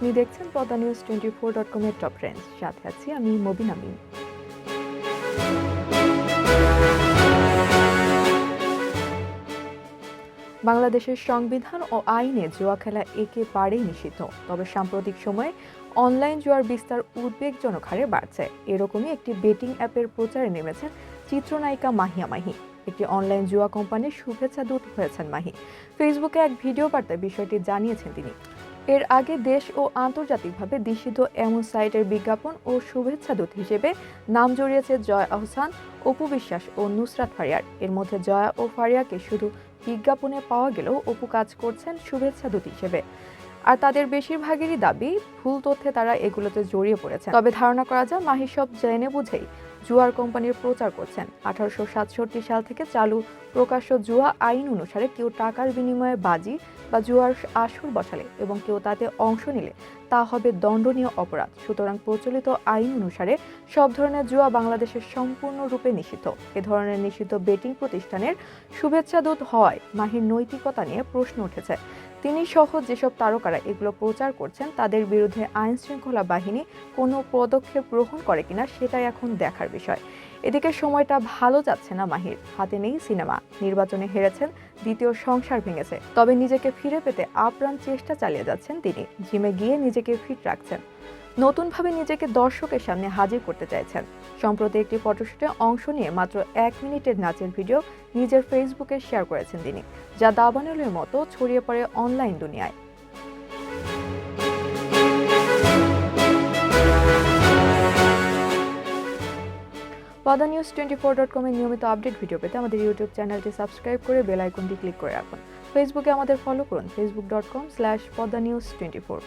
আপনি দেখছেন Padma news twenty four dot কমের টপ ট্রেন্ডস সাথে আছি আমি মবিন আমিন। বাংলাদেশের সংবিধান ও আইনে জুয়া খেলা একেবারেই নিষিদ্ধ। তবে সাম্প্রতিক সময়ে অনলাইন জুয়ার বিস্তার উদ্বেগজনক হারে বাড়ছে। এরকমই একটি বেটিং অ্যাপের প্রচারে নেমেছেন চিত্রনায়িকা মাহিয়া মাহি। একটি অনলাইন জুয়া কোম্পানির শুভেচ্ছা দূত হয়েছেন মাহি। ফেসবুকে এক ভিডিও বার্তায় বিষয়টি জানিয়েছেন তিনি। এর আগে দেশ ও আন্তর্জাতিকভাবে নিষিদ্ধ এমন সাইটের বিজ্ঞাপন ও শুভেচ্ছা দূত হিসেবে নাম জড়িয়েছে জয়া আহসান, অপু বিশ্বাস ও নুসরাত ফারিয়ার। এর মধ্যে জয়া ও ফারিয়াকে শুধু বিজ্ঞাপনে পাওয়া গেলেও অপু কাজ করছেন শুভেচ্ছা দূত হিসেবে। আর তাদের বেশিরভাগেরই দাবি, ভুল তথ্যে তারা এগুলোতে জড়িয়ে পড়েছেন। তবে ধারণা করা যায় মাহি সব জেনে বুঝেই জুয়ার কোম্পানির প্রচার করছেন। আঠারোশো সাতষট্টি সাল থেকে চালু প্রকাশ্য জুয়া আইন অনুসারে কেউ টাকার বিনিময়ে বাজি বা জুয়ার আসর বসালে এবং কেউ তাতে অংশ নিলে, তা হবে দণ্ডনীয় অপরাধ। সুতরাং প্রচলিত আইন অনুসারে সব ধরনের জুয়া বাংলাদেশের সম্পূর্ণরূপে নিষিদ্ধ। এ ধরনের নিষিদ্ধ বেটিং প্রতিষ্ঠানের শুভেচ্ছা দূত হওয়ায় মাহির নৈতিকতা নিয়ে প্রশ্ন উঠেছে। তিনি সহ যেসব তারকারা এগুলো প্রচার করছেন, তাদের বিরুদ্ধে আইন শৃঙ্খলা বাহিনী কোনো পদক্ষেপ গ্রহণ করে কিনা সেটাই এখন দেখার বিষয়। এদিকে সময়টা ভালো যাচ্ছে না মাহির, হাতে নেই সিনেমা। নির্বাচনে হেরেছেন, দ্বিতীয় সংসার ভেঙেছে। তবে নিজেকে ফিরে পেতে আপ্রাণ চেষ্টা চালিয়ে যাচ্ছেন তিনি জিমে গিয়ে নিজেকে ফিট রাখছেন। নতুনভাবে নিজেকে দর্শকের সামনে হাজির করতে চাইছেন। সম্প্রতি একটি ফটোশুটে অংশ নিয়ে মাত্র এক মিনিটের নাচের ভিডিও নিজের ফেসবুকে শেয়ার করেছেন তিনি, যা দাবানলের মতো ছড়িয়ে পড়ে অনলাইন দুনিয়ায়। Padma news twenty four dot কমের নিয়মিত আপডেট ভিডিও পেতে আমাদের ইউটিউব চ্যানেলটি সাবস্ক্রাইব করে বেল আইকনটি ক্লিক করে রাখুন। ফেসবুকে আমাদের ফলো করুন Facebook dot com slash Padma news twenty four.